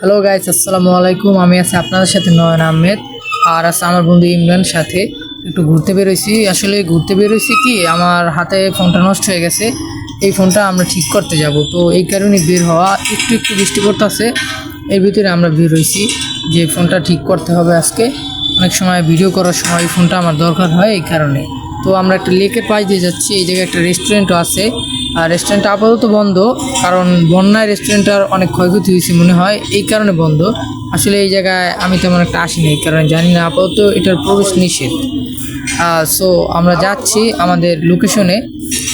Hello guys আসসালামু আলাইকুম। আমি আছি আপনাদের সাথে নয়ন আহমেদ। আর আছে আমার বন্ধু ইমরান সাথে। একটু ঘুরতে বেরোইছি। আসলে ঘুরতে বেরোইছি কি, আমার হাতে ফোনটা নষ্ট হয়ে গেছে। এই ফোনটা আমরা ঠিক করতে যাব। তো এই কারণে বের হওয়া একটু একটু বৃষ্টি করতেছে এর ভিতরে আমরা বের হয়েছি যে ফোনটা ঠিক করতে হবে আজকে। অনেক সময় ভিডিও করার সময় ফোনটা আমার দরকার হয় এই কারণে। তো আমরা একটা লেকের পাশ দিয়ে যাচ্ছি। এই জায়গায় একটা রেস্টুরেন্টও আছে। আর রেস্টুরেন্টটা আপাতত বন্ধ, কারণ বন্যায় রেস্টুরেন্টটার অনেক ক্ষয়ক্ষতি হয়েছে মনে হয়, এই কারণে বন্ধ। আসলে এই জায়গায় আমি তেমন একটা আসিনি এই কারণে জানি না আপাতত এটার প্রবেশ নিষেধ। সো আমরা যাচ্ছি আমাদের লোকেশনে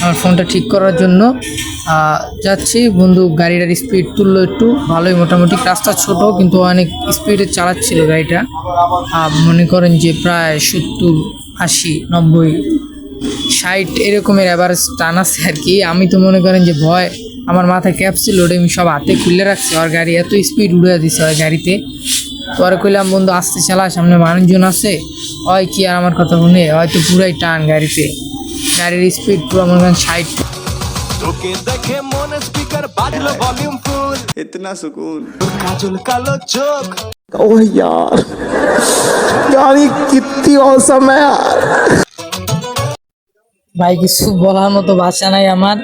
আমার ফোনটা ঠিক করার জন্য। যাচ্ছি, বন্ধু গাড়িটার স্পিড তুললো একটু, ভালোই মোটামুটি, রাস্তা ছোট, কিন্তু অনেক স্পিডে চালাচ্ছিল গাড়িটা। মনে করেন যে প্রায় সত্তর, আশি, নব্বই ষাট এরকমের অ্যাভারেজ টান আছে আর কি আমি তো মনে করেন যে ভয় আমার মাথায় ক্যাপ ছিল ওটা আমি সব হাতে খুলে রাখছি আর গাড়ি এত স্পিড উড়ে দিছে ওই গাড়িতে তো আর কইলাম বন্ধু আসতে চালা সামনে মানুষজন আছে হয় কি আর আমার কথা শুনে হয়তো পুরাই টান গাড়িতে গাড়ির স্পিড পুরো মনে করেন ষাট তোকে দেখে মনে স্পিকার বাজলো ভলিউম ফুল इतना सुकून কাজল কালো চোখ ओह यार यार ये कितनी औसम है यार ভাই, কিছু বলার মতো ভাষা নাই আমার।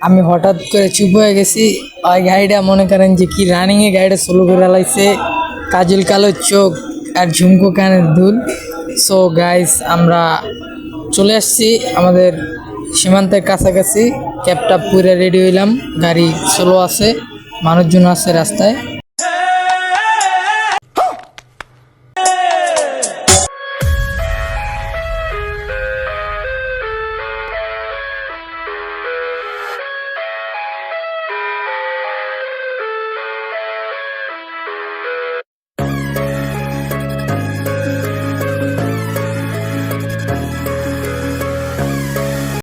আমি হঠাৎ করে চুপ হয়ে গেছি। ওই গাড়িটা মনে করেন যে কি রানিংয়ে গাড়িটা স্লো করে লাইছে। কাজল কালো চোখ আর ঝুমকো কানের দুল। সো গাইস আমরা চলে আসছি আমাদের সীমান্তের কাছাকাছি। ক্যাবটা পুরে রেডি হইলাম। গাড়ি স্লো আছে। মানুষজন আছে রাস্তায়।